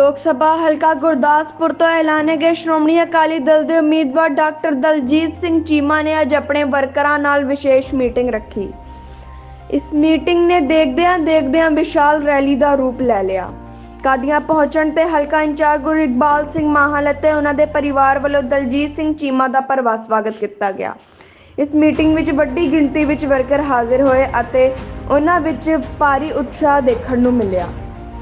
ਲੋਕ ਸਭਾ ਹਲਕਾ ਗੁਰਦਾਸਪੁਰ ਤੋਂ ਐਲਾਨੇ ਗਏ ਸ਼੍ਰੋਮਣੀ ਅਕਾਲੀ ਦਲ ਦੇ ਉਮੀਦਵਾਰ ਡਾਕਟਰ ਦਲਜੀਤ ਸਿੰਘ ਚੀਮਾ ਨੇ ਅੱਜ ਆਪਣੇ ਵਰਕਰਾਂ ਨਾਲ ਵਿਸ਼ੇਸ਼ ਮੀਟਿੰਗ ਰੱਖੀ। ਇਸ ਮੀਟਿੰਗ ਨੇ ਦੇਖਦਿਆਂ ਦੇਖਦਿਆਂ ਵਿਸ਼ਾਲ ਰੈਲੀ ਦਾ ਰੂਪ ਲੈ ਲਿਆ। ਕਾਦੀਆਂ ਪਹੁੰਚਣ ਤੇ ਹਲਕਾ ਇੰਚਾਰਜ ਗੁਰੂ ਇਕਬਾਲ ਸਿੰਘ ਮਾਹਲ ਅਤੇ ਉਹਨਾਂ ਦੇ ਪਰਿਵਾਰ ਵੱਲੋਂ ਦਲਜੀਤ ਸਿੰਘ ਚੀਮਾ ਦਾ ਭਰਵਾਂ ਸਵਾਗਤ ਕੀਤਾ ਗਿਆ। ਇਸ ਮੀਟਿੰਗ ਵਿੱਚ ਵੱਡੀ ਗਿਣਤੀ ਵਿੱਚ ਵਰਕਰ ਹਾਜ਼ਰ ਹੋਏ ਅਤੇ ਉਹਨਾਂ ਵਿੱਚ ਭਾਰੀ ਉਤਸ਼ਾਹ ਦੇਖਣ ਨੂੰ ਮਿਲਿਆ।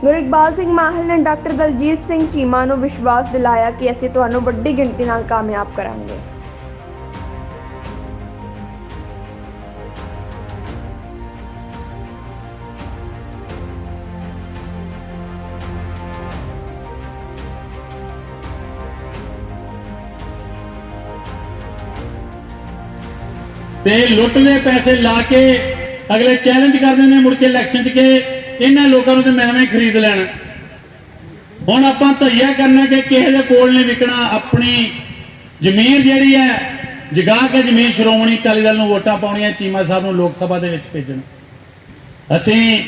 ਗੁਰੂ ਇਕਬਾਲ ਸਿੰਘ ਮਾਹਲ ਨੇ ਡਾਕਟਰ ਦਲਜੀਤ ਸਿੰਘ ਚੀਮਾ ਨੂੰ ਵਿਸ਼ਵਾਸ ਦਿਲਾਇਆ ਕਿ ਅਸੀਂ ਤੁਹਾਨੂੰ ਵੱਡੀ ਗਿਣਤੀ ਨਾਲ ਕਾਮਯਾਬ ਕਰਾਂਗੇ। ਤੇ ਲੁੱਟ ਦੇ ਪੈਸੇ ਲਾ ਕੇ ਅਗਲੇ ਚੈਲੰਜ ਕਰਦੇ ਨੇ ਮੁੜ ਕੇ ਇਲੈਕਸ਼ਨ 'ਚ ਕਿ ਇਹਨਾਂ ਲੋਕਾਂ ਨੂੰ ਤੇ ਮੈਂ ਐਵੇਂ ਖਰੀਦ ਲੈਣਾ। ਹੁਣ ਆਪਾਂ ਧਈਆ ਕਰਨਾ ਕਿ ਕਿਸੇ ਦੇ ਕੋਲ ਨਹੀਂ ਵਿਕਣਾ, ਆਪਣੀ ਜ਼ਮੀਰ ਜਿਹੜੀ ਹੈ ਜਗਾ ਕੇ ਜ਼ਮੀਨ ਸ਼੍ਰੋਮਣੀ ਅਕਾਲੀ ਦਲ ਨੂੰ ਵੋਟਾਂ ਪਾਉਣੀਆਂ, ਚੀਮਾ ਸਾਹਿਬ ਨੂੰ ਲੋਕ ਸਭਾ ਦੇ ਵਿੱਚ ਭੇਜਣ। ਅਸੀਂ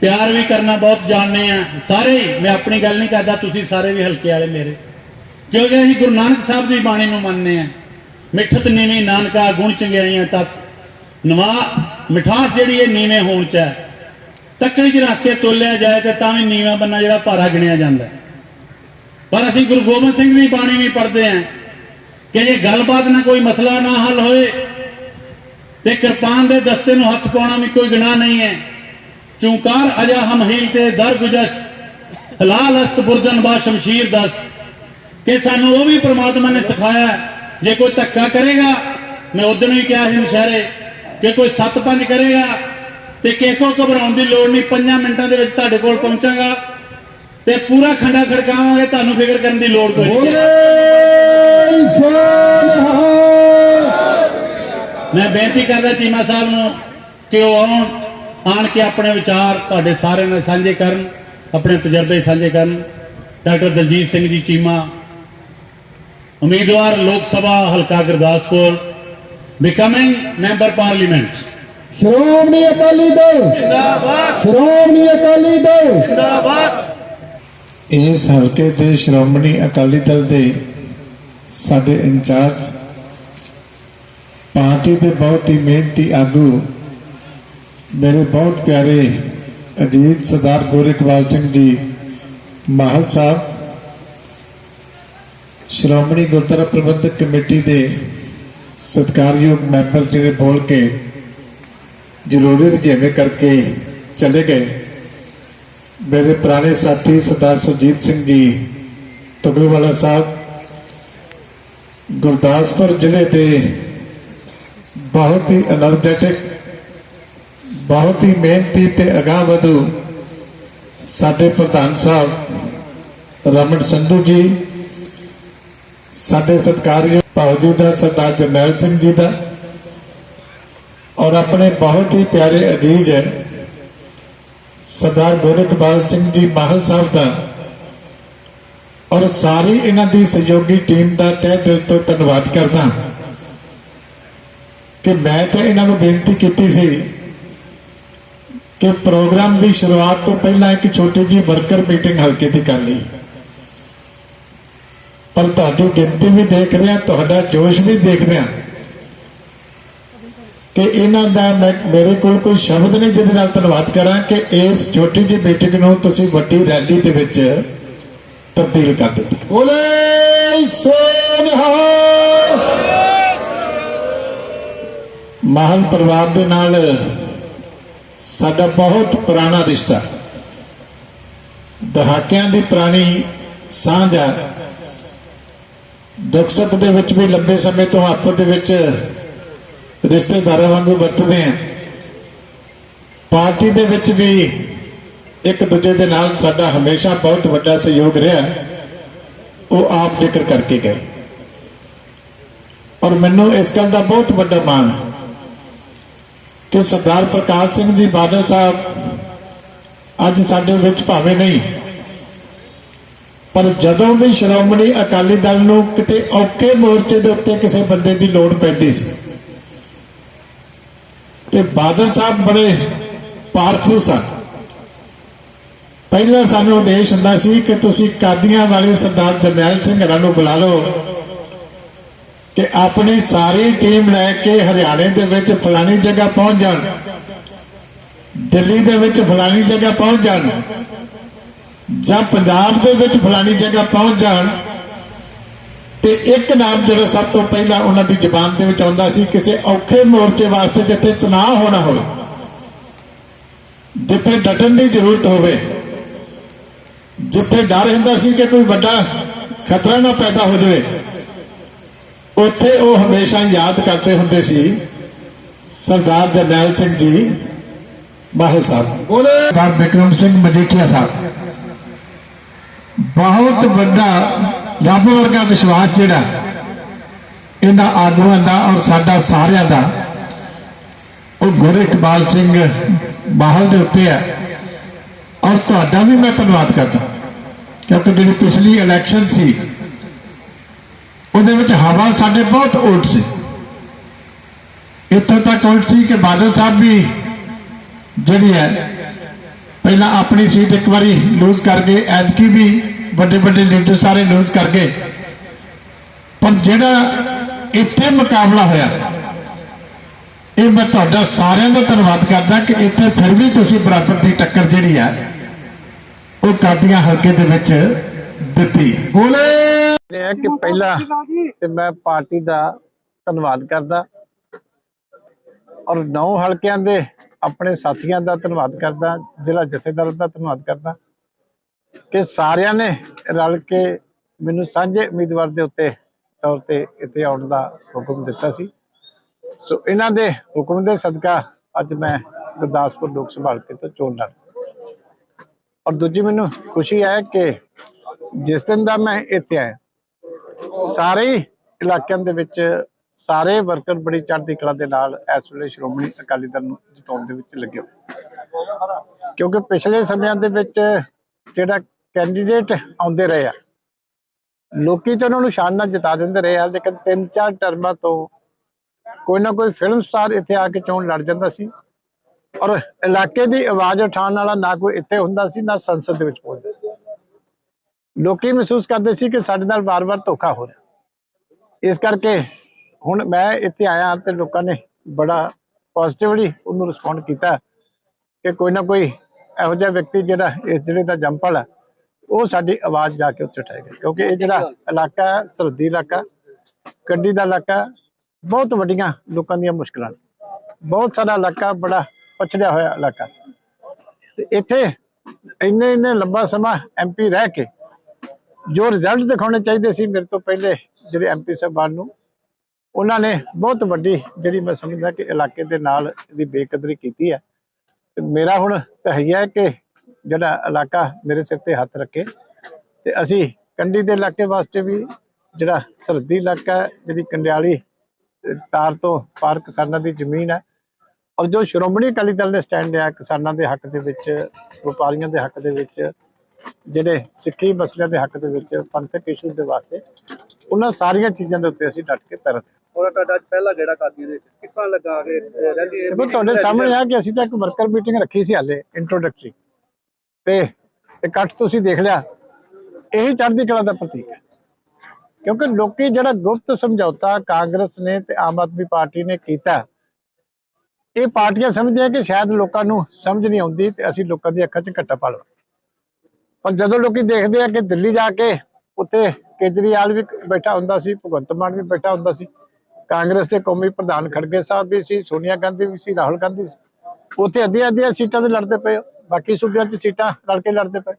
ਪਿਆਰ ਵੀ ਕਰਨਾ ਬਹੁਤ ਜਾਣਦੇ ਆ ਸਾਰੇ, ਮੈਂ ਆਪਣੀ ਗੱਲ ਨਹੀਂ ਕਰਦਾ, ਤੁਸੀਂ ਸਾਰੇ ਵੀ ਹਲਕੇ ਵਾਲੇ ਮੇਰੇ। ਕਿਉਂਕਿ ਅਸੀਂ ਗੁਰੂ ਨਾਨਕ ਸਾਹਿਬ ਦੀ ਬਾਣੀ ਨੂੰ ਮੰਨਦੇ ਆ ਮਿੱਠਤ ਨੀਵੀਂ ਨਾਨਕਾ ਗੁਣ ਚੰਗਿਆਈਆਂ ਤੱਕ। ਨਵਾ ਮਿਠਾਸ ਜਿਹੜੀ ਹੈ, ਨੀਵੇਂ ਹੋਣ ਚ ਹੈ। ਤੱਕੜੀ ਚ ਰੱਖ ਕੇ ਤੋਲਿਆ ਜਾਏ ਤੇ ਤਾਂ ਵੀ ਨੀਵਾਂ ਬੰਨਾ ਜਿਹੜਾ ਭਾਰਾ ਗਿਣਿਆ ਜਾਂਦਾ ਪਰ ਅਸੀਂ ਗੁਰੂ ਗੋਬਿੰਦ ਸਿੰਘ ਦੀ ਬਾਣੀ ਵੀ ਪੜ੍ਹਦੇ ਆਂ ਕਿ ਜੇ ਗੱਲਬਾਤ ਨਾਲ ਕੋਈ ਮਸਲਾ ਨਾ ਹੱਲ ਹੋਏ ਤੇ ਕਿਰਪਾਨ ਦੇ ਦਸਤੇ ਨੂੰ ਹੱਥ ਪਾਉਣਾ ਵੀ ਕੋਈ ਗੁਨਾਹ ਨਹੀਂ ਹੈ। ਚੂੰਕਾਰ ਅਜਾ ਹਮਹੀਲ ਤੇ ਦਰ ਗੁਜਸ ਹਲਾਲ ਅਸਤ ਬੁਰਦਨ ਬਾ ਸ਼ਮਸ਼ੀਰ ਦਸ। ਕਿ ਸਾਨੂੰ ਉਹ ਵੀ ਪ੍ਰਮਾਤਮਾ ਨੇ ਸਿਖਾਇਆ, ਜੇ ਕੋਈ ਧੱਕਾ ਕਰੇਗਾ, ਮੈਂ ਉਦੋਂ ਵੀ ਕਿਹਾ ਸੀ ਨਸ਼ਹਿਰੇ ਕਿ ਕੋਈ ਸੱਤ ਪੰਜ ਕਰੇਗਾ ਤੇ ਕਿਸੋਂ ਘਬਰਾਉਣ ਦੀ ਲੋੜ ਨਹੀਂ ਪੰਜਾਂ ਮਿੰਟਾਂ ਦੇ ਵਿੱਚ ਤੁਹਾਡੇ ਕੋਲ ਪਹੁੰਚਾਂਗਾ ਤੇ ਪੂਰਾ ਖੰਡਾ ਖੜਕਾਵਾਂਗੇ ਤੁਹਾਨੂੰ ਫਿਕਰ ਕਰਨ ਦੀ ਲੋੜ ਕੋਈ ਨਹੀਂ। ਮੈਂ ਬੇਨਤੀ ਕਰਦਾ ਚੀਮਾ ਸਾਹਿਬ ਨੂੰ ਕਿ ਉਹ ਆਉਣ ਆਣ ਕੇ ਆਪਣੇ ਵਿਚਾਰ ਤੁਹਾਡੇ ਸਾਰਿਆਂ ਨਾਲ ਸਾਂਝੇ ਕਰਨ ਆਪਣੇ ਤਜਰਬੇ ਸਾਂਝੇ ਕਰਨ। ਡਾਕਟਰ ਦਲਜੀਤ ਸਿੰਘ ਜੀ ਚੀਮਾ ਉਮੀਦਵਾਰ ਲੋਕ ਸਭਾ ਹਲਕਾ Gurdaspur becoming member parliament Shiromani Akali Dal. ਜਿੰਦਾਬਾਦ। ਸ਼੍ਰੋਮਣੀ ਅਕਾਲੀ ਦਲ। ਇਸ ਹਲਕੇ ਦੇ ਸ਼੍ਰੋਮਣੀ ਅਕਾਲੀ ਦਲ ਦੇ ਸਾਡੇ ਇੰਚਾਰਜ ਪਾਰਟੀ ਦੇ ਬਹੁਤ ਹੀ ਮਿਹਨਤੀ ਆਗੂ ਮੇਰੇ ਬਹੁਤ ਪਿਆਰੇ ਅਜੀਤ ਸਰਦਾਰ ਗੋਰਖਵਾਲ ਸਿੰਘ ਜੀ ਮਾਹਲ ਸਾਹਿਬ ਸ਼੍ਰੋਮਣੀ ਗੁਰਦੁਆਰਾ ਪ੍ਰਬੰਧਕ ਕਮੇਟੀ ਦੇ ਸਤਿਕਾਰਯੋਗ ਮੈਂਬਰ ਜਿਹੜੇ ਬੋਲ ਕੇ ਜ਼ਰੂਰੀ ਜਿਵੇਂ ਕਰਕੇ ਚਲੇ ਗਏ। ਮੇਰੇ ਪੁਰਾਣੇ ਸਾਥੀ ਸਰਦਾਰ ਸੁਜੀਤ ਸਿੰਘ ਜੀ ਤਗਲਵਾਲਾ ਸਾਹਿਬ, ਗੁਰਦਾਸਪੁਰ ਜ਼ਿਲ੍ਹੇ ਦੇ ਬਹੁਤ ਹੀ એનર્ਜੈਟਿਕ ਬਹੁਤ ਹੀ ਮਿਹਨਤੀ ਤੇ ਅਗਾਹ ਵਧੂ ਸਾਡੇ ਪ੍ਰਧਾਨ ਸਾਹਿਬ ਰਮਨ ਸੰਧੂ ਜੀ, ਸਾਡੇ ਸਤਿਕਾਰਯੋਗ ਭਾਉ ਦਾ ਸਰਦਾਰ ਜਰਨੈਲ ਸਿੰਘ ਜੀ ਦਾ ਔਰ ਆਪਣੇ ਬਹੁਤ ਹੀ ਪਿਆਰੇ ਅਜੀਜ਼ ਹੈ। ਸਰਦਾਰ ਗੋਰਖਬਾਲ ਸਿੰਘ ਜੀ ਮਾਹਲ ਸਾਹਿਬ ਦਾ। ਔਰ ਸਾਰੀ ਇਹਨਾਂ ਦੀ ਸਹਿਯੋਗੀ ਟੀਮ ਦਾ ਤਹਿ ਦਿਲ ਤੋਂ ਧੰਨਵਾਦ ਕਰਦਾ ਕਿ ਮੈਂ ਤਾਂ ਇਹਨਾਂ ਨੂੰ ਬੇਨਤੀ ਕੀਤੀ ਸੀ ਕਿ ਪ੍ਰੋਗਰਾਮ ਦੀ ਸ਼ੁਰੂਆਤ ਤੋਂ ਪਹਿਲਾਂ ਇੱਕ ਛੋਟੀ ਜਿਹੀ ਵਰਕਰ ਮੀਟਿੰਗ ਹਲਕੇ ਦੀ ਕਰ ਲਈ। ਪਰ ਤੁਹਾਡੀ ਗਿਣਤੀ ਵੀ ਦੇਖ ਰਿਹਾ, ਤੁਹਾਡਾ ਜੋਸ਼ ਵੀ ਦੇਖ ਰਿਹਾ। ਕਿ ਇਹਨਾਂ ਦਾ ਮੈਂ ਮੇਰੇ ਕੋਲ ਕੋਈ ਸ਼ਬਦ ਨਹੀਂ ਜਿਹਦੇ ਨਾਲ ਧੰਨਵਾਦ ਕਰਾਂ ਕਿ ਇਸ ਛੋਟੀ ਜਿਹੀ ਮੀਟਿੰਗ ਨੂੰ ਤੁਸੀਂ ਵੱਡੀ ਰੈਲੀ ਦੇ ਵਿੱਚ ਤਬਦੀਲ ਕਰ ਦਿੱਤਾ। ਬੋਲੇ ਸੋਨਹਾ। ਮਾਹਲ ਪਰਿਵਾਰ ਦੇ ਨਾਲ ਸਾਡਾ ਬਹੁਤ ਪੁਰਾਣਾ ਰਿਸ਼ਤਾ। ਦਹਾਕਿਆਂ ਦੀ ਪੁਰਾਣੀ ਸਾਂਝ ਹੈ ਦੁੱਖ ਸੁੱਖ ਦੇ ਵਿੱਚ ਵੀ ਲੰਬੇ ਸਮੇਂ ਤੋਂ ਆਪਸ ਦੇ ਵਿੱਚ ਰਿਸ਼ਤੇਦਾਰਾਂ ਵਾਂਗੂ ਵਰਤਦੇ ਆ। ਪਾਰਟੀ ਦੇ ਵਿੱਚ ਵੀ ਇੱਕ ਦੂਜੇ ਦੇ ਨਾਲ ਸਾਡਾ ਹਮੇਸ਼ਾ ਬਹੁਤ ਵੱਡਾ ਸਹਿਯੋਗ ਰਿਹਾ। ਉਹ ਆਪ ਜ਼ਿਕਰ ਕਰਕੇ ਗਏ। ਔਰ ਮੈਨੂੰ ਇਸ ਗੱਲ ਦਾ ਬਹੁਤ ਵੱਡਾ ਮਾਣ ਹੈ ਕਿ ਸਰਦਾਰ ਪ੍ਰਕਾਸ਼ ਸਿੰਘ ਜੀ ਬਾਦਲ ਸਾਹਿਬ ਅੱਜ ਸਾਡੇ ਵਿੱਚ ਭਾਵੇਂ ਨਹੀਂ, ਪਰ ਜਦੋਂ ਵੀ ਸ਼੍ਰੋਮਣੀ ਅਕਾਲੀ ਦਲ ਨੂੰ ਕਿਤੇ ਔਕੇ ਮੋਰਚੇ ਦੇ ਉੱਤੇ ਕਿਸੇ ਬੰਦੇ ਦੀ ਲੋੜ ਪੈਂਦੀ ਸੀ ਤੇ ਬਾਦਲ ਸਾਹਿਬ ਬੜੇ ਪਾਰਥੂ ਸਨ। ਪਹਿਲਾਂ ਸਾਨੂੰ ਉਦੇਸ਼ ਹੁੰਦਾ ਸੀ ਕਿ ਤੁਸੀਂ ਕਾਦੀਆਂ ਵਾਲੇ ਸਰਦਾਰ ਜਰਨੈਲ ਸਿੰਘ ਹਰਾਂ ਨੂੰ ਬੁਲਾ ਲਓ ਕਿ ਆਪਣੀ ਸਾਰੀ ਟੀਮ ਲੈ ਕੇ ਹਰਿਆਣੇ ਦੇ ਵਿੱਚ ਫਲਾਣੀ ਜਗ੍ਹਾ ਪਹੁੰਚ ਜਾਣ, ਦਿੱਲੀ ਦੇ ਵਿੱਚ ਫਲਾਣੀ ਜਗ੍ਹਾ ਪਹੁੰਚ ਜਾਣ ਜਾਂ ਪੰਜਾਬ ਦੇ ਵਿੱਚ ਫਲਾਣੀ ਜਗ੍ਹਾ ਪਹੁੰਚ ਜਾਣ ਤੇ ਇੱਕ ਨਾਮ ਜਿਹੜਾ ਸਭ ਤੋਂ ਪਹਿਲਾਂ ਉਹਨਾਂ ਦੀ ਜ਼ੁਬਾਨ ਦੇ ਵਿੱਚ ਆਉਂਦਾ ਸੀ ਕਿਸੇ ਔਖੇ ਮੋਰਚੇ ਵਾਸਤੇ ਜਿੱਥੇ ਤਣਾਅ ਹੋਣਾ ਹੋਵੇ ਜਿੱਥੇ ਡਟਣ ਦੀ ਜ਼ਰੂਰਤ ਹੋਵੇ ਜਿੱਥੇ ਡਰ ਹੁੰਦਾ ਸੀ ਕਿ ਕੋਈ ਵੱਡਾ ਖਤਰਾ ਨਾ ਪੈਦਾ ਹੋ ਜਾਵੇ ਉੱਥੇ ਉਹ ਹਮੇਸ਼ਾ ਯਾਦ ਕਰਦੇ ਹੁੰਦੇ ਸੀ ਸਰਦਾਰ ਜਰਨੈਲ ਸਿੰਘ ਜੀ ਮਾਹਲ ਸਾਹਿਬ। ਬੋਲੇ। ਸਰਦਾਰ ਬਿਕਰਮ ਸਿੰਘ ਮਜੀਠੀਆ ਸਾਹਿਬ। ਬਹੁਤ ਵੱਡਾ ਰੱਬ ਵਰਗਾ ਵਿਸ਼ਵਾਸ ਜਿਹੜਾ ਇਹਨਾਂ ਆਗੂਆਂ ਦਾ ਔਰ ਸਾਡਾ ਸਾਰਿਆਂ ਦਾ, ਉਹ ਗੁਰ ਇਕਬਾਲ ਸਿੰਘ ਮਾਹਲ ਦੇ ਉੱਤੇ ਹੈ। ਔਰ ਤੁਹਾਡਾ ਵੀ ਮੈਂ ਧੰਨਵਾਦ ਕਰਦਾ, ਕਿਉਂਕਿ ਜਿਹੜੀ ਪਿਛਲੀ ਇਲੈਕਸ਼ਨ ਸੀ, ਉਹਦੇ ਵਿੱਚ ਹਵਾ ਸਾਡੇ ਬਹੁਤ ਉਲਟ ਸੀ। ਇੱਥੋਂ ਤੱਕ ਉਲਟ ਸੀ ਕਿ ਬਾਦਲ ਸਾਹਿਬ ਵੀ ਜਿਹੜੀ ਹੈ, ਪਹਿਲਾਂ ਆਪਣੀ ਸੀਟ ਇੱਕ ਵਾਰੀ ਲੂਜ਼ ਕਰਕੇ ਐਤਕੀ ਵੀ ਵੱਡੇ ਵੱਡੇ ਲੀਡਰ ਸਾਰੇ ਲੂਜ਼ ਕਰ ਗਏ। ਪਰ ਜਿਹੜਾ ਇੱਥੇ ਮੁਕਾਬਲਾ ਹੋਇਆ ਇਹ ਮੈਂ ਤੁਹਾਡਾ ਸਾਰਿਆਂ ਦਾ ਧੰਨਵਾਦ ਕਰਦਾ ਕਿ ਇੱਥੇ ਫਿਰ ਵੀ ਤੁਸੀਂ ਬਰਾਬਰ ਦੀ ਟੱਕਰ ਜਿਹੜੀ ਹੈ ਉਹ ਕਾਦੀਆਂ ਹਲਕੇ ਦੇ ਵਿੱਚ ਦਿੱਤੀ ਬੋਲੇ! ਇਹ ਕਿ ਪਹਿਲਾਂ ਤੇ ਮੈਂ ਪਾਰਟੀ ਦਾ ਧੰਨਵਾਦ ਕਰਦਾ। ਔਰ ਨੌ ਹਲਕਿਆਂ ਦੇ ਆਪਣੇ ਸਾਥੀਆਂ ਦਾ ਧੰਨਵਾਦ ਕਰਦਾ ਜ਼ਿਲ੍ਹਾ ਜਥੇਦਾਰ ਦਾ ਧੰਨਵਾਦ ਕਰਦਾ। ਕਿ ਸਾਰਿਆਂ ਨੇ ਰਲ ਕੇ ਮੈਨੂੰ ਸਾਂਝੇ ਉਮੀਦਵਾਰ ਦੇ ਉੱਤੇ ਤੌਰ ਤੇ ਇੱਥੇ ਆਉਣ ਦਾ ਹੁਕਮ ਦਿੱਤਾ ਸੀ। ਸੋ ਇਹਨਾਂ ਦੇ ਹੁਕਮ ਦੇ ਸਦਕਾ ਅੱਜ ਮੈਂ ਗੁਰਦਾਸਪੁਰ ਲੋਕ ਸਭਾ ਹਲਕੇ ਤੋਂ ਚੋਣ ਲੜ ਔਰ ਦੂਜੀ ਮੈਨੂੰ ਖੁਸ਼ੀ ਹੈ ਕਿ ਜਿਸ ਦਿਨ ਦਾ ਮੈਂ ਇੱਥੇ ਆਇਆ, ਸਾਰੇ ਇਲਾਕਿਆਂ ਦੇ ਵਿੱਚ ਸਾਰੇ ਵਰਕਰ ਬੜੀ ਚੜ੍ਹਦੀ ਕਲਾ ਦੇ ਨਾਲ ਇਸ ਵੇਲੇ ਸ਼੍ਰੋਮਣੀ ਅਕਾਲੀ ਦਲ ਨੂੰ ਜਿਤਾਉਣ ਦੇ ਵਿੱਚ ਲੱਗੇ ਹੋਏ। ਕਿਉਂਕਿ ਪਿਛਲੇ ਸਮਿਆਂ ਦੇ ਵਿੱਚ ਜਿਹੜਾ ਕੈਂਡੀਡੇਟ ਆਉਂਦੇ ਰਹੇ ਆ। ਲੋਕੀ ਤਾਂ ਉਹਨਾਂ ਨੂੰ ਸ਼ਾਨ ਨਾਲ ਜਿਤਾ ਦਿੰਦੇ ਰਹੇ ਆ, ਲੇਕਿਨ ਤਿੰਨ ਚਾਰ ਟਰਮਾਂ ਤੋਂ ਕੋਈ ਨਾ ਕੋਈ ਫਿਲਮ ਸਟਾਰ ਇੱਥੇ ਆ ਕੇ ਚੋਣ ਲੜ ਜਾਂਦਾ ਸੀ। ਔਰ ਇਲਾਕੇ ਦੀ ਆਵਾਜ਼ ਉਠਾਉਣ ਵਾਲਾ ਨਾ ਕੋਈ ਇੱਥੇ ਹੁੰਦਾ ਸੀ, ਨਾ ਸੰਸਦ ਦੇ ਵਿੱਚ ਪਹੁੰਚਦਾ ਸੀ। ਲੋਕੀ ਮਹਿਸੂਸ ਕਰਦੇ ਸੀ ਕਿ ਸਾਡੇ ਨਾਲ ਵਾਰ-ਵਾਰ ਧੋਖਾ ਹੋ ਰਿਹਾ। ਇਸ ਕਰਕੇ ਹੁਣ ਮੈਂ ਇੱਥੇ ਆਇਆ ਤੇ ਲੋਕਾਂ ਨੇ ਬੜਾ ਪੋਜ਼ਿਟਿਵਲੀ ਉਹਨੂੰ ਰਿਸਪੌਂਡ ਕੀਤਾ ਕਿ ਕੋਈ ਨਾ ਕੋਈ ਇਹੋ ਜਿਹਾ ਵਿਅਕਤੀ ਜਿਹੜਾ ਇਸ ਜ਼ਿਲ੍ਹੇ ਦਾ ਜੰਪਲ ਹੈ ਉਹ ਸਾਡੀ ਆਵਾਜ਼ ਜਾ ਕੇ ਉੱਥੇ ਉਠਾਏਗਾ ਕਿਉਂਕਿ ਇਹ ਜਿਹੜਾ ਇਲਾਕਾ ਹੈ, ਸਰਹੱਦੀ ਇਲਾਕਾ, ਗੱਡੀ ਦਾ ਇਲਾਕਾ, ਬਹੁਤ ਵੱਡੀਆਂ ਲੋਕਾਂ ਦੀਆਂ ਮੁਸ਼ਕਲਾਂ ਬਹੁਤ ਸਾਰਾ ਇਲਾਕਾ ਬੜਾ ਪਛੜਿਆ ਹੋਇਆ ਇਲਾਕਾ। ਤੇ ਇੱਥੇ ਇੰਨੇ ਇੰਨੇ ਲੰਬਾ ਸਮਾਂ ਐਮਪੀ ਰਹਿ ਕੇ ਜੋ ਰਿਜ਼ਲਟ ਦਿਖਾਉਣੇ ਚਾਹੀਦੇ ਸੀ ਮੇਰੇ ਤੋਂ ਪਹਿਲੇ ਜਿਹੜੇ ਐਮਪੀ ਸਾਹਿਬਾਨ ਨੂੰ, ਉਹਨਾਂ ਨੇ ਬਹੁਤ ਵੱਡੀ ਜਿਹੜੀ ਮੈਂ ਸਮਝਦਾ ਕਿ ਇਲਾਕੇ ਦੇ ਨਾਲ ਇਹਦੀ ਬੇਕਦਰੀ ਕੀਤੀ ਹੈ। ਤੇ ਮੇਰਾ ਹੁਣ ਤਹਈਆ ਹੈ ਕਿ ਜਿਹੜਾ ਇਲਾਕਾ ਮੇਰੇ ਸਿਰ ਤੇ ਹੱਥ ਰੱਖੇ ਤੇ ਅਸੀਂ ਕੰਡੀ ਦੇ ਇਲਾਕੇ ਵਾਸਤੇ ਵੀ ਜਿਹੜਾ ਸਰਹੱਦੀ ਇਲਾਕਾ ਜਿਹੜੀ ਕੰਡਿਆਲੀ ਤਾਰ ਤੋਂ ਪਾਰ ਕਿਸਾਨਾਂ ਦੀ ਜ਼ਮੀਨ ਹੈ। ਔਰ ਜੋ ਸ਼੍ਰੋਮਣੀ ਅਕਾਲੀ ਦਲ ਨੇ ਸਟੈਂਡ ਲਿਆ ਕਿਸਾਨਾਂ ਦੇ ਹੱਕ ਦੇ ਵਿੱਚ, ਵਪਾਰੀਆਂ ਦੇ ਹੱਕ ਦੇ ਵਿੱਚ, ਜਿਹੜੇ ਸਿੱਖੀ ਮਸਲਿਆਂ ਦੇ ਹੱਕ ਦੇ ਵਿੱਚ ਪੰਥਕ ਇਸ਼ੂ ਦੇ ਵਾਸਤੇ, ਉਹਨਾਂ ਸਾਰੀਆਂ ਚੀਜ਼ਾਂ ਦੇ ਉੱਤੇ ਅਸੀਂ ਡਟ ਕੇ ਪੈਰ ਔਰ ਤੁਹਾਡਾ ਅੱਜ ਪਹਿਲਾ ਗੇੜਾ ਕਾਦੀਆਂ ਦੇ ਵਿੱਚ ਕਿਸ ਤਰ੍ਹਾਂ ਲੱਗਾ ਕਿ ਰੈਲੀ ਦੇਖੋ ਤੁਹਾਡੇ ਸਾਹਮਣੇ ਆ ਕਿ ਅਸੀਂ ਤਾਂ ਇੱਕ ਵਰਕਰ ਮੀਟਿੰਗ ਰੱਖੀ ਸੀ ਹਾਲੇ ਇੰਟਰੋਡਕਟਰੀ ਤੇ ਇਕੱਠ ਤੁਸੀਂ ਦੇਖ ਲਿਆ ਇਹੀ ਚੜ੍ਹਦੀ ਕਲਾ ਦਾ ਪ੍ਰਤੀਕ ਹੈ। ਕਿਉਂਕਿ ਲੋਕੀ ਜਿਹੜਾ ਗੁਪਤ ਸਮਝੌਤਾ ਕਾਂਗਰਸ ਨੇ ਤੇ ਆਮ ਆਦਮੀ ਪਾਰਟੀ ਨੇ ਕੀਤਾ ਇਹ ਪਾਰਟੀਆਂ ਸਮਝਦੀਆਂ ਕਿ ਸ਼ਾਇਦ ਲੋਕਾਂ ਨੂੰ ਸਮਝ ਨਹੀਂ ਆਉਂਦੀ ਤੇ ਅਸੀਂ ਲੋਕਾਂ ਦੀ ਅੱਖਾਂ 'ਚ ਘੱਟਾ ਪਾ ਲਵਾਂ। ਪਰ ਜਦੋਂ ਲੋਕੀ ਦੇਖਦੇ ਆ ਕਿ ਦਿੱਲੀ ਜਾ ਕੇ ਉੱਥੇ ਕੇਜਰੀਵਾਲ ਵੀ ਬੈਠਾ ਹੁੰਦਾ ਸੀ ਭਗਵੰਤ ਮਾਨ ਵੀ ਬੈਠਾ ਹੁੰਦਾ ਸੀ ਕਾਂਗਰਸ ਦੇ ਕੌਮੀ ਪ੍ਰਧਾਨ ਖੜਗੇ ਸਾਹਿਬ ਵੀ ਸੀ ਸੋਨੀਆ ਗਾਂਧੀ ਵੀ ਸੀ ਰਾਹੁਲ ਗਾਂਧੀ ਵੀ ਸੀ। ਉੱਥੇ ਅੱਧੀਆਂ ਅੱਧੀਆਂ ਸੀਟਾਂ ਤੇ ਲੜਦੇ ਪਏ। ਬਾਕੀ ਸੂਬਿਆਂ 'ਚ ਸੀਟਾਂ ਰਲ ਕੇ ਲੜਦੇ ਪਏ।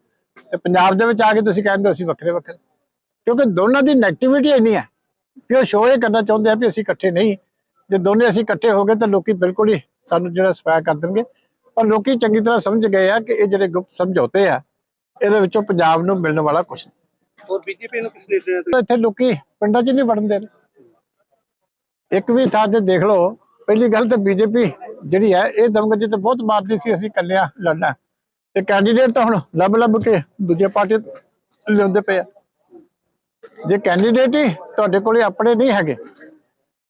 ਤੇ ਪੰਜਾਬ ਦੇ ਵਿੱਚ ਆ ਕੇ ਤੁਸੀਂ ਕਹਿੰਦੇ ਅਸੀਂ ਵੱਖਰੇ ਵੱਖਰੇ ਕਿਉਂਕਿ ਦੋਨਾਂ ਦੀ ਨੈਗੇਟਿਵਿਟੀ ਇੰਨੀ ਹੈ ਕਿ ਉਹ ਸ਼ੋਅ ਇਹ ਕਰਨਾ ਚਾਹੁੰਦੇ ਆ ਵੀ ਅਸੀਂ ਇਕੱਠੇ ਨਹੀਂ। ਜੇ ਦੋਨੇ ਅਸੀਂ ਇਕੱਠੇ ਹੋ ਗਏ ਤਾਂ ਲੋਕੀ ਬਿਲਕੁਲ ਹੀ ਸਾਨੂੰ ਜਿਹੜਾ ਸਪਾਇ ਕਰ ਦੇਣਗੇ। ਪਰ ਲੋਕੀ ਚੰਗੀ ਤਰ੍ਹਾਂ ਸਮਝ ਗਏ ਆ ਕਿ ਇਹ ਜਿਹੜੇ ਗੁਪਤ ਸਮਝੌਤੇ ਆ ਇਹਦੇ ਵਿੱਚੋਂ ਪੰਜਾਬ ਨੂੰ ਮਿਲਣ ਵਾਲਾ ਕੁਝ ਨਹੀਂ। ਔਰ ਬੀਜੇਪੀ ਨੂੰ ਕਿਸ ਨੇ ਦੇ ਤਾਂ ਇੱਥੇ ਲੋਕੀ ਪਿੰਡਾਂ 'ਚ ਨਹੀਂ ਵੜਨ ਦੇ ਰਹੇ। ਇੱਕ ਵੀ ਥਾਂ ਤੇ ਦੇਖ ਲਓ, ਪਹਿਲੀ ਗੱਲ ਤਾਂ ਬੀਜੇਪੀ ਜਿਹੜੀ ਹੈ, ਇਹ ਦਮਗਜ ਤੇ ਬਹੁਤ ਮਾਰਦੀ ਸੀ, ਅਸੀਂ ਕੱਲਿਆਂ ਲੜਨਾ ਤੇ ਕੈਂਡੀਡੇਟ ਤਾਂ ਹੁਣ ਲੱਭ ਲੱਭ ਕੇ ਦੂਜੇ ਪਾਰਟੀ ਲਿਆਉਂਦੇ ਪਏ ਜੇ ਕੈਂਡੀਡੇਟ ਹੀ ਤੁਹਾਡੇ ਕੋਲੇ ਆਪਣੇ ਨਹੀਂ ਹੈਗੇ,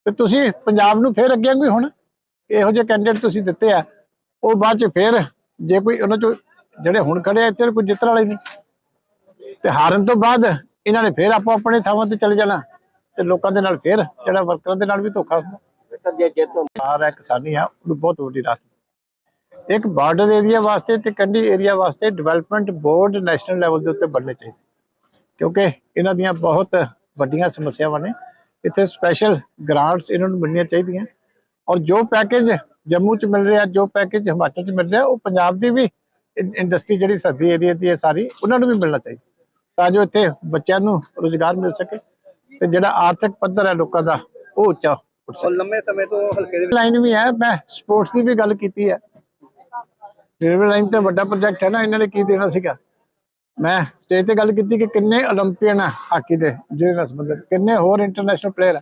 ਤੇ ਤੁਸੀਂ ਪੰਜਾਬ ਨੂੰ ਫੇਰ ਅੱਗੇ ਕੋਈ ਹੁਣ ਇਹੋ ਜਿਹੇ ਕੈਂਡੀਡੇਟ ਤੁਸੀਂ ਦਿੱਤੇ ਆ। ਉਹ ਬਾਅਦ ਚ ਫੇਰ ਜੇ ਕੋਈ ਉਹਨਾਂ ਚੋਂ ਜਿਹੜੇ ਹੁਣ ਖੜੇ ਆ, ਇੱਥੇ ਕੋਈ ਜਿੱਤਣ ਵਾਲੇ ਨਹੀਂ। ਤੇ ਹਾਰਨ ਤੋਂ ਬਾਅਦ ਇਹਨਾਂ ਨੇ ਫੇਰ ਆਪੋ ਆਪਣੇ ਥਾਵਾਂ ਤੇ ਚਲੇ ਜਾਣਾ। ਤੇ ਲੋਕਾਂ ਦੇ ਨਾਲ ਫਿਰ, ਜਿਹੜਾ ਵਰਕਰਾਂ ਦੇ ਨਾਲ ਵੀ ਧੋਖਾ ਹੁੰਦਾ। ਸਰ ਜੇ ਜਿੱਤ ਹੁੰਦੀ ਆ ਕਿਸਾਨੀ ਆ ਉਹ ਬਹੁਤ ਵੱਡੀ ਰਾਤ ਇੱਕ ਬਾਰਡਰ ਏਰੀਆ ਵਾਸਤੇ ਤੇ ਕੰਢੀ ਏਰੀਆ ਵਾਸਤੇ ਡਿਵੈਲਪਮੈਂਟ ਬੋਰਡ ਨੈਸ਼ਨਲ ਲੈਵਲ ਦੇ ਉੱਤੇ ਬਣਨੇ ਚਾਹੀਦੇ। ਕਿਉਂਕਿ ਇਹਨਾਂ ਦੀਆਂ ਬਹੁਤ ਵੱਡੀਆਂ ਸਮੱਸਿਆਵਾਂ ਨੇ। ਇੱਥੇ ਸਪੈਸ਼ਲ ਗ੍ਰਾਂਟਸ ਇਹਨਾਂ ਨੂੰ ਮਿਲਣੀਆਂ ਚਾਹੀਦੀਆਂ। ਔਰ ਜੋ ਪੈਕੇਜ ਜੰਮੂ ਚ ਮਿਲ ਰਿਹਾ, ਜੋ ਪੈਕੇਜ ਹਿਮਾਚਲ ਚ ਮਿਲ ਰਿਹਾ, ਉਹ ਪੰਜਾਬ ਦੀ ਵੀ ਇੰਡਸਟਰੀ ਜਿਹੜੀ ਸਰਦੀ ਏਰੀਆ ਦੀ ਹੈ ਸਾਰੀ, ਉਹਨਾਂ ਨੂੰ ਵੀ ਮਿਲਣਾ ਚਾਹੀਦਾ। ਤਾਂ ਜੋ ਇੱਥੇ ਬੱਚਿਆਂ ਨੂੰ ਰੋਜ਼ਗਾਰ ਮਿਲ ਸਕੇ। ਤੇ ਜਿਹੜਾ ਆਰਥਿਕ ਪੱਧਰ ਹੈ ਲੋਕਾਂ ਦਾ ਉਹ ਉੱਚਾ ਉੱਠ ਲੰਮੇ ਸਮੇਂ ਤੋਂ ਹਲਕੇ ਦੇ ਲਾਈਨ ਵੀ ਹੈ ਮੈਂ ਸਪੋਰਟਸ ਦੀ ਵੀ ਗੱਲ ਕੀਤੀ ਹੈ। ਰੇਲਵੇ ਲਾਈਨ ਤੇ ਵੱਡਾ ਪ੍ਰੋਜੈਕਟ ਹੈ ਨਾ ਇਹਨਾਂ ਨੇ ਕੀ ਦੇਣਾ ਸੀਗਾ? ਮੈਂ ਸਟੇਜ ਤੇ ਗੱਲ ਕੀਤੀ ਕਿ ਕਿੰਨੇ 올림픽ਨ ਆ ਹਾਕੀ ਦੇ ਜਿਹੜੇ ਨਾਲ ਸੰਬੰਧਿਤ ਕਿੰਨੇ ਹੋਰ ਇੰਟਰਨੈਸ਼ਨਲ ਪਲੇਅਰ ਆ।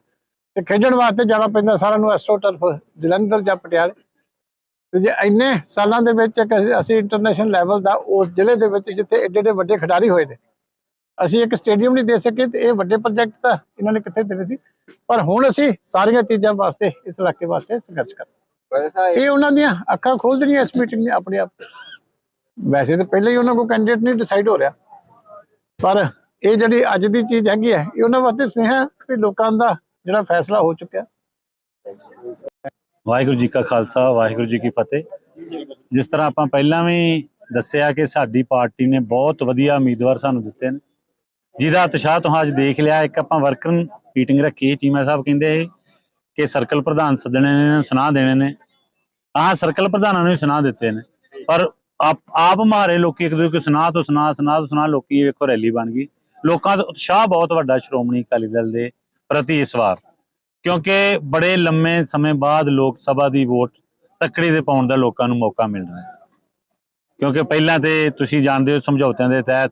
ਤੇ ਖੇਡਣ ਵਾਸਤੇ ਜਾਣਾ ਪੈਂਦਾ ਸਾਰਿਆਂ ਨੂੰ ਐਸਟੋ ਟਰਫ ਜਲੰਧਰ ਜਾਂ ਪਟਿਆਲੇ। ਤੇ ਜੇ ਇੰਨੇ ਸਾਲਾਂ ਦੇ ਵਿੱਚ ਅਸੀਂ ਇੰਟਰਨੈਸ਼ਨਲ ਲੈਵਲ ਦਾ ਉਸ ਜ਼ਿਲ੍ਹੇ ਦੇ ਵਿੱਚ ਜਿੱਥੇ ਏਡੇ ਏਡੇ ਵੱਡੇ ਖਿਡਾਰੀ ਹੋਏ ਨੇ ਅਸੀਂ ਇੱਕ ਸਟੇਡੀਅਮ ਨਹੀਂ ਦੇ ਸਕੇ ਤੇ ਇਹ ਵੱਡੇ ਪ੍ਰੋਜੈਕਟ ਤਾਂ ਇਹਨਾਂ ਨੇ ਕਿੱਥੇ ਦੇਣੇ ਸੀ। ਪਰ ਹੁਣ ਅਸੀਂ ਸਾਰੀਆਂ ਚੀਜ਼ਾਂ ਵਾਸਤੇ ਇਸ ਇਲਾਕੇ ਵਾਸਤੇ ਸੰਘਰਸ਼ ਕਰ ਇਹ ਉਹਨਾਂ ਦੀਆਂ ਅੱਖਾਂ ਖੋਲ ਦੇਣੀਆਂ ਇਸ ਮੀਟਿੰਗ ਨੇ ਆਪਣੇ ਆਪ। ਵੈਸੇ ਤਾਂ ਪਹਿਲਾਂ ਹੀ ਉਹਨਾਂ ਕੋਲ ਕੈਂਡੀਡੇਟ ਨਹੀਂ ਡਿਸਾਈਡ ਹੋ ਰਿਹਾ। ਪਰ ਇਹ ਜਿਹੜੀ ਅੱਜ ਦੀ ਚੀਜ਼ ਹੈਗੀ ਹੈ ਇਹ ਉਹਨਾਂ ਵਾਸਤੇ ਸੁਨੇਹਾ ਵੀ ਲੋਕਾਂ ਦਾ ਜਿਹੜਾ ਫੈਸਲਾ ਹੋ ਚੁੱਕਿਆ। ਵਾਹਿਗੁਰੂ ਜੀ ਕਾ ਖਾਲਸਾ ਵਾਹਿਗੁਰੂ ਜੀ ਕੀ ਫਤਿਹ। ਜਿਸ ਤਰ੍ਹਾਂ ਆਪਾਂ ਪਹਿਲਾਂ ਵੀ ਦੱਸਿਆ ਕਿ ਸਾਡੀ ਪਾਰਟੀ ਨੇ ਬਹੁਤ ਵਧੀਆ ਉਮੀਦਵਾਰ ਸਾਨੂੰ ਦਿੱਤੇ ਨੇ। ਜਿਹਦਾ ਉਤਸ਼ਾਹ ਤੁਸੀਂ ਅੱਜ ਦੇਖ ਲਿਆ, ਇੱਕ ਆਪਾਂ ਵਰਕਰ ਮੀਟਿੰਗ ਰੱਖੀ ਚੀਮਾ ਸਾਹਿਬ ਕਹਿੰਦੇ ਕਿ ਸਰਕਲ ਪ੍ਰਧਾਨ ਸੱਦਣੇ ਨੇ, ਸੁਨਾਹ ਦੇਣੇ ਨੇ। ਆਹ ਸਰਕਲ ਪ੍ਰਧਾਨਾਂ ਨੂੰ ਸੁਣਾ ਦਿੱਤੇ ਨੇ। ਪਰ ਆਪ ਆਪ ਮਾਰੇ ਲੋਕੀ ਇੱਕ ਦੂਜੇ ਨੂੰ ਸੁਣਾ ਤੋਂ ਸੁਣਾ ਸੁਣਾ ਤੋਂ ਸੁਣਾ ਲੋਕੀ ਵੇਖੋ ਰੈਲੀ ਬਣ ਗਈ। ਲੋਕਾਂ ਦਾ ਉਤਸ਼ਾਹ ਬਹੁਤ ਵੱਡਾ ਸ਼੍ਰੋਮਣੀ ਅਕਾਲੀ ਦਲ ਦੇ ਪ੍ਰਤੀ ਇਸ ਵਾਰ, ਕਿਉਂਕਿ ਬੜੇ ਲੰਮੇ ਸਮੇਂ ਬਾਅਦ ਲੋਕ ਸਭਾ ਦੀ ਵੋਟ ਤੱਕੜੀ ਦੇ ਪਾਉਣ ਦਾ ਲੋਕਾਂ ਨੂੰ ਮੌਕਾ ਮਿਲ ਰਿਹਾ ਹੈ। ਕਿਉਂਕਿ ਪਹਿਲਾਂ ਤੇ ਤੁਸੀਂ ਜਾਣਦੇ ਹੋ ਸਮਝੌਤਿਆਂ ਦੇ ਤਹਿਤ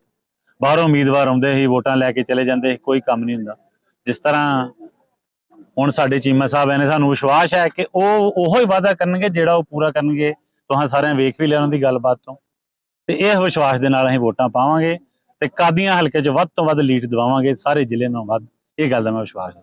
ਬਾਹਰੋਂ ਉਮੀਦਵਾਰ ਆਉਂਦੇ ਸੀ, ਵੋਟਾਂ ਲੈ ਕੇ ਚਲੇ ਜਾਂਦੇ ਸੀ, ਕੋਈ ਕੰਮ ਨਹੀਂ ਹੁੰਦਾ। ਜਿਸ ਤਰ੍ਹਾਂ ਹੁਣ ਸਾਡੇ ਚੀਮਾ ਸਾਹਿਬ ਨੇ ਸਾਨੂੰ ਵਿਸ਼ਵਾਸ ਹੈ ਕਿ ਉਹ ਉਹੋ ਹੀ ਵਾਅਦਾ ਕਰਨਗੇ ਜਿਹੜਾ ਉਹ ਪੂਰਾ ਕਰਨਗੇ। ਤੁਹਾਂ ਸਾਰਿਆਂ ਵੇਖ ਵੀ ਲਿਆ ਉਹਨਾਂ ਦੀ ਗੱਲਬਾਤ ਤੋਂ। ਤੇ ਇਹ ਵਿਸ਼ਵਾਸ ਦੇ ਨਾਲ ਅਸੀਂ ਵੋਟਾਂ ਪਾਵਾਂਗੇ ਤੇ ਕਾਦੀਆਂ ਹਲਕੇ 'ਚ ਵੱਧ ਤੋਂ ਵੱਧ ਲੀਡ ਦਿਵਾਵਾਂਗੇ, ਸਾਰੇ ਜ਼ਿਲ੍ਹੇ ਨੂੰ ਵੱਧ। ਇਹ ਗੱਲ ਦਾ ਮੈਂ ਵਿਸ਼ਵਾਸ ਹੈ